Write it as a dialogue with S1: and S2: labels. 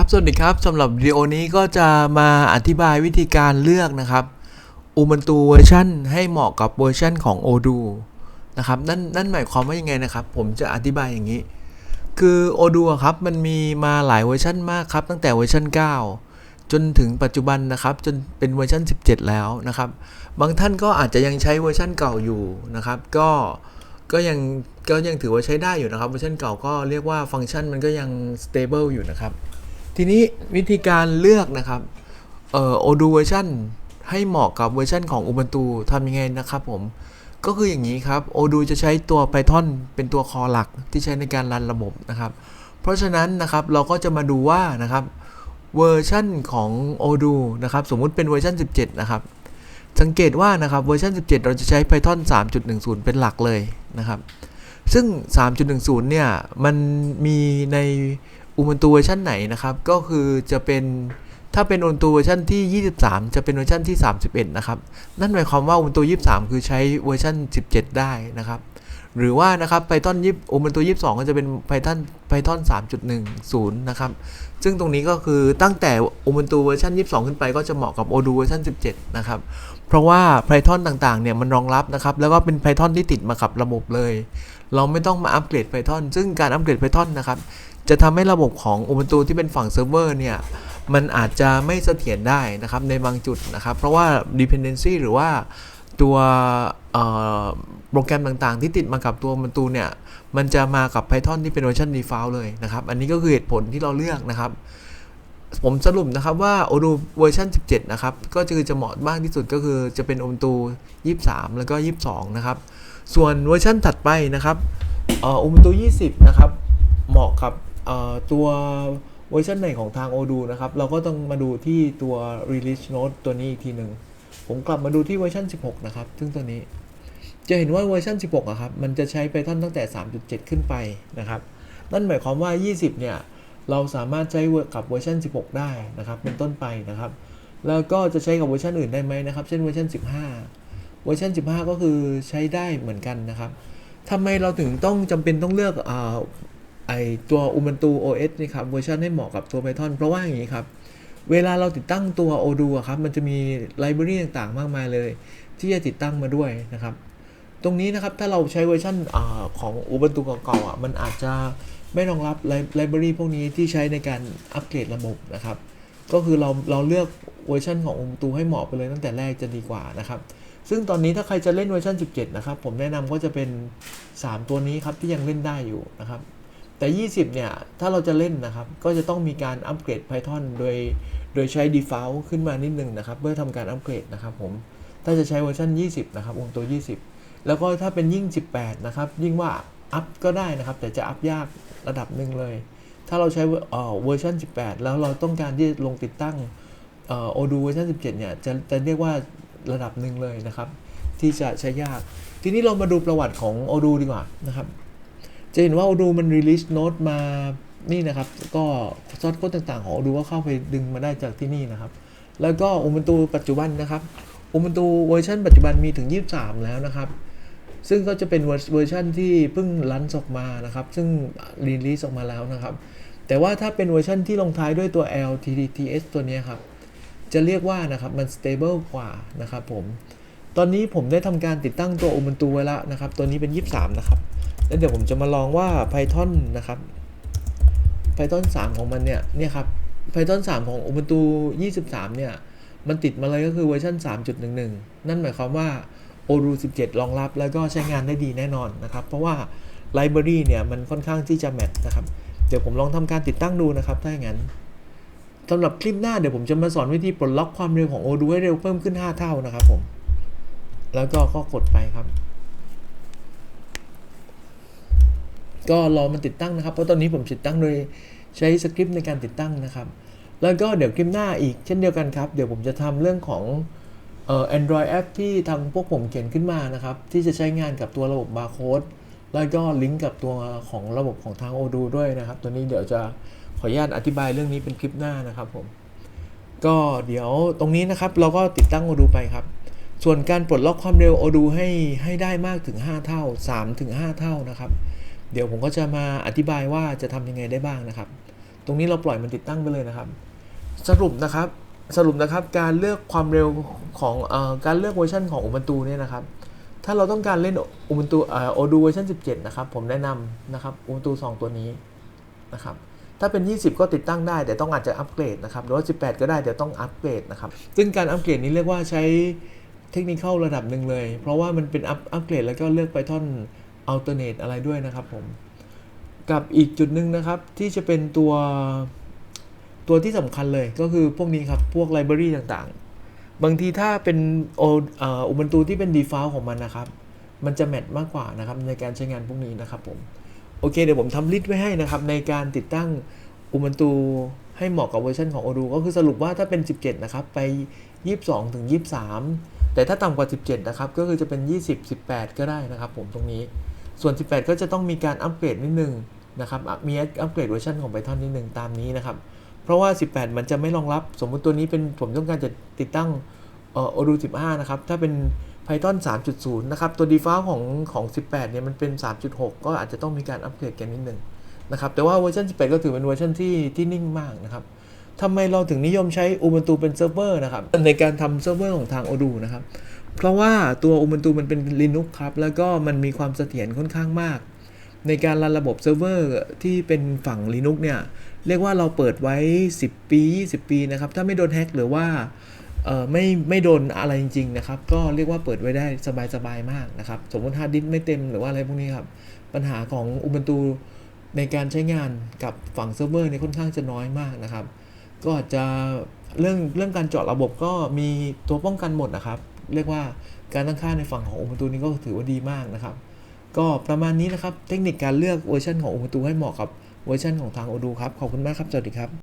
S1: ครับ สวัสดีครับสำหรับวิดีโอนี้ก็จะมาอธิบายวิธีการเลือกนะครับ Ubuntu เวอร์ชันให้เหมาะกับเวอร์ชันของ Odoo นะครับนั่นนั่นหมายความว่ายังไงนะครับ ผมจะอธิบายอย่างนี้ คือ Odoo ครับ มันมีมาหลายเวอร์ชันมากครับ ตั้งแต่เวอร์ชัน 9 จนถึงปัจจุบันนะครับ จนเป็นเวอร์ชัน 17 แล้วนะครับ บางท่านก็อาจจะยังใช้เวอร์ชันเก่าอยู่นะครับ ก็ก็ยังก็ยังถือว่าใช้ได้อยู่นะครับเวอร์ชันเก่าก็เรียกว่าฟังก์ชันมันก็ยัง stable อยู่นะครับ ทีนี้วิธีการเลือกนะครับเอ่อ Odoo เวอร์ชันให้เหมาะกับเวอร์ชันของ Ubuntu ทำยังไงนะครับผม ก็คืออย่างนี้ครับ Odoo จะใช้ตัว Python เป็นตัวคอหลักที่ใช้ในการรันระบบนะครับ เพราะฉะนั้นนะครับเราก็จะมาดูว่านะครับเวอร์ชันของ Odoo นะครับสมมุติเป็นเวอร์ชัน 17 นะครับ สังเกตว่านะครับเวอร์ชัน 17 เราจะใช้ Python 3.10 เป็นหลักเลยนะครับ ซึ่ง 3.10 เนี่ยมันมีใน Ubuntu เวอร์ชันไหนนะครับ ก็คือจะเป็นถ้าเป็น Ubuntu เวอร์ชันที่ 23 จะเป็นเวอร์ชันที่ 31 นะครับ นั่นหมายความว่า Ubuntu 23 คือใช้เวอร์ชัน17 ได้นะครับหรือว่านะครับ Python 20 Ubuntu 22 ก็จะเป็น Python Python 3.10 นะครับ ซึ่งตรงนี้ก็คือตั้งแต่ Ubuntu เวอร์ชัน22 ขึ้นไปก็จะเหมาะกับ Odoo เวอร์ชัน17 นะครับ เพราะว่า Python ต่างๆ เนี่ยมันรองรับนะครับ แล้วก็เป็น Python ที่ติดมากับระบบเลย เราไม่ต้องมาอัปเกรด Python ซึ่งการอัปเกรด Python นะครับ จะทำให้ระบบของ Ubuntu ที่เป็นฝั่งเซิร์ฟเวอร์เนี่ย มันอาจจะไม่เสถียรได้นะครับในบางจุดนะครับ เพราะว่า dependency หรือว่าตัวโปรแกรมต่างๆ ที่ติดมากับตัว Ubuntu เนี่ย มันจะมากับ Python ที่เป็นเวอร์ชัน default เลยนะครับ อันนี้ก็คือเหตุผลที่เราเลือกนะครับ ผมสรุปนะครับว่า Odoo เวอร์ชัน17 นะครับ ก็คือจะเหมาะมากที่สุดก็คือจะเป็น Ubuntu 23 แล้วก็ 22 นะครับ ส่วนเวอร์ชันถัดไปนะครับอ่อ Ubuntu 20 นะครับ เหมาะกับ ตัวเวอร์ชันไหนของทาง Odoo นะครับ เราก็ต้องมาดูที่ตัว release note ตัวนี้อีกทีหนึ่ง ผมกลับมาดูที่เวอร์ชัน16 นะครับ ซึ่งตัวนี้ จะเห็นว่าเวอร์ชัน16อะครับ มันจะใช้ Python ตั้งแต่ 3.7 ขึ้นไปนะครับ นั่นหมายความว่า 20 เนี่ย เราสามารถใช้กับเวอร์ชัน16 ได้นะครับ เป็นต้นไปนะครับ แล้วก็จะใช้กับเวอร์ชันอื่นได้ไหมนะครับ เช่นเวอร์ชัน15 เวอร์ชัน15 ก็คือใช้ได้เหมือนกันนะครับทำไมเราถึงต้องจำเป็นต้องเลือกอ่า ไอตัว Ubuntu OS นี่ครับเวอร์ชันให้เหมาะกับตัว Python เพราะว่าอย่างนี้ครับ เวลาเราติดตั้งตัว Odoo ครับมันจะมีไลบรารีต่างๆ มากมายเลย ที่จะติดตั้งมาด้วยนะครับ ตรงนี้นะครับถ้าเราใช้เวอร์ชันอของ Ubuntu เก่าๆอะมันอาจจะไม่รองรับไลบรารีพวกนี้ที่ใช้ในการอัปเกรดระบบนะครับ ก็คือเราเราเลือกเวอร์ชันของ Ubuntu ให้เหมาะไปเลยตั้งแต่แรกจะดีกว่านะครับซึ่งตอนนี้ถ้าใครจะเล่นเวอร์ชัน17 นะครับ ผมแนะนำก็จะเป็น 3 ตัวนี้ครับที่ยังเล่นได้อยู่นะครับ แต่ 20 เนี่ย ถ้าเราจะเล่นนะครับ ก็จะต้องมีการอัปเกรด Python โดย โดยใช้ default ขึ้นมานิดนึงนะครับ เพื่อทำการอัปเกรดนะครับผม ถ้าจะใช้เวอร์ชัน20 นะครับองตัว 20 แล้วก็ถ้าเป็นยิ่ง 18 นะครับ ยิ่งว่าอัพก็ได้นะครับ แต่จะอัพยากระดับหนึ่งเลย ถ้าเราใช้เออวอร์ชัน18 แล้วเราต้องการที่จะลงติดตั้งเอ่อ Odoo เวอร์ชัน17 เนี่ย จะจะเรียกว่าระดับหนึ่งเลยนะครับ ที่จะใช้ยาก ทีนี้เรามาดูประวัติของ Odoo ดีกว่านะครับ จะเห็นว่า Odoo มัน release note มานี่นะครับ ก็ซอสโค้ดต่างๆของ Odoo ก็เข้าไปดึงมาได้จากที่นี่นะครับ แล้วก็ Ubuntu ปัจจุบันนะครับ Ubuntu เวอร์ชันปัจจุบันมีถึง 23 แล้วนะครับ ซึ่งก็จะเป็นเวอร์ชันที่เพิ่งลันออกมานะครับ ซึ่งรีลีสออกมาแล้วนะครับ แต่ว่าถ้าเป็นเวอร์ชันที่ลงท้ายด้วยตัว LTTS ตัวนี้ครับ จะเรียกว่านะครับมัน stable กว่านะครับผม ตอนนี้ผมได้ทำการติดตั้งตัว Ubuntu ไว้แล้วนะครับ ตัวนี้เป็น 23 นะครับ แล้วเดี๋ยวผมจะมาลองว่า Python นะครับ Python 3 ของมันเนี่ยเนี่ยครับ Python 3 ของ Ubuntu 23 เนี่ย มันติดมาเลยก็คือเวอร์ชัน3.11 นั่นหมายความว่า Odoo 17 รองรับแล้วก็ใช้งานได้ดีแน่นอนนะครับ เพราะว่าไลบรารีเนี่ย มันค่อนข้างที่จะแมทนะครับ เดี๋ยวผมลองทำการติดตั้งดูนะครับ ถ้าอย่างนั้นสำหรับคลิปหน้าเดี๋ยวผมจะมาสอนวิธีปลดล็อกความเร็วของ Odoo ให้เร็วเพิ่มขึ้น 5 เท่านะครับผม แล้วก็ก็กดไปครับ ก็รอมันติดตั้งนะครับ เพราะตอนนี้ผมติดตั้งโดยใช้สคริปต์ในการติดตั้งนะครับ แล้วก็เดี๋ยวคลิปหน้าอีกเช่นเดียวกันครับ เดี๋ยวผมจะทำเรื่องของเอ่อ Android app ที่ทางพวกผมเขียนขึ้นมานะครับ ที่จะใช้งานกับตัวระบบบาร์โค้ดแล้วก็ลิงก์กับตัวของระบบของทาง Odoo ด้วยนะครับ ตัวนี้เดี๋ยวจะขออนุญาตอธิบายเรื่องนี้เป็นคลิปหน้านะครับผมก็เดี๋ยวตรงนี้นะครับเราก็ติดตั้ง Odoo ไปครับ ส่วนการปลดล็อกความเร็ว Odoo ให้ให้ได้มากถึง 5 เท่า3ถึง5เท่านะครับ เดี๋ยวผมก็จะมาอธิบายว่าจะทำยังไงได้บ้างนะครับ ตรงนี้เราปล่อยมันติดตั้งไปเลยนะครับ สรุปนะครับสรุปนะครับการเลือกความเร็วของอการเลือกเวอร์ชันของ Ubuntu เนี่ยนะครับ ถ้าเราต้องการเล่น Ubuntu เอ่อ Odoo เวอร์ชัน17 นะครับ ผมแนะนำนะครับ Ubuntu 2 ตัวนี้นะครับ ถ้าเป็น 20 ก็ติดตั้งได้ แต่ต้องอาจจะอัปเกรดนะครับ หรือว่า 18 ก็ได้แต่ต้องอัปเกรดนะครับ ซึ่งการอัปเกรดนี้เรียกว่าใช้เทคนิคระดับหนึ่งเลย เพราะว่ามันเป็นอัปอัปเกรดแล้วก็เลือก Python alternate อ อัลเทอร์เนทอะไรด้วยนะครับผม กับอีกจุดหนึ่งนะครับที่จะเป็นตัวตัวที่สำคัญเลยก็คือพวกนี้ครับ พวกไลบรารีต่างๆ บางทีถ้าเป็นโออุบันตูที่เป็น default ของมันนะครับ มันจะแมทมากกว่านะครับในการใช้งานพวกนี้นะครับผม โอเค เดี๋ยวผมทำลิสต์ไว้ให้นะครับ ในการติดตั้งอุบันตูให้เหมาะกับเวอร์ชันของ Odoo ก็คือสรุปว่าถ้าเป็น 17 นะครับ ไป 22 ถึง 23 แต่ถ้าต่ำกว่า 17 นะครับ ก็คือจะเป็น 20 18 ก็ได้นะครับผมตรงนี้ ส่วน 18 ก็จะต้องมีการอัปเกรดนิดนึงนะครับ มีอัปเกรดเวอร์ชันของ Python นิดนึงตามนี้นะครับ เพราะว่า 18 มันจะไม่รองรับ สมมุติตัวนี้เป็นผมต้องการจะติดตั้งเอ่อ Odoo 15 นะครับ ถ้าเป็น Python 3.0 นะครับ ตัว default ของของ 18 เนี่ยมันเป็น 3.6 ก็อาจจะต้องมีการอัปเกรดกันนิดนึงนะครับ แต่ว่าเวอร์ชัน18 ก็ถือเป็นเวอร์ชันที่ที่นิ่งมากนะครับทำไมเราถึงนิยมใช้ Ubuntu เป็นเซิร์ฟเวอร์นะครับในการทำเซิร์ฟเวอร์ของทาง Odoo นะครับ เพราะว่าตัว Ubuntu มันเป็น Linux ครับ แล้วก็มันมีความเสถียรค่อนข้างมาก ในการรันระบบเซิร์ฟเวอร์ที่เป็นฝั่ง Linux เนี่ย เรียกว่าเราเปิดไว้ 10 ปี 20 ปีนะครับ ถ้าไม่โดนแฮ็กหรือว่าไม่ไม่โดนอะไรจริง ๆ นะครับ ก็เรียกว่าเปิดไว้ได้สบาย ๆ มากนะครับ สมมติฮาร์ดดิสก์ไม่เต็มหรือว่าอะไรพวกนี้ครับ ปัญหาของ Ubuntu ในการใช้งานกับฝั่งเซิร์ฟเวอร์เนี่ยค่อนข้างจะน้อยมากนะครับ ก็จจะเรื่องเรื่องการเจาะระบบก็มีตัวป้องกันหมดนะครับ เรียกว่าการตั้งค่าในฝั่งของ Ubuntu นี้ก็ถือว่าดีมากนะครับ ก็ประมาณนี้นะครับ เทคนิคการเลือกเวอร์ชันของ Ubuntu ให้เหมาะกับเวอร์ชันของทาง Odoo ครับ ขอบคุณมากครับ สวัสดีครับ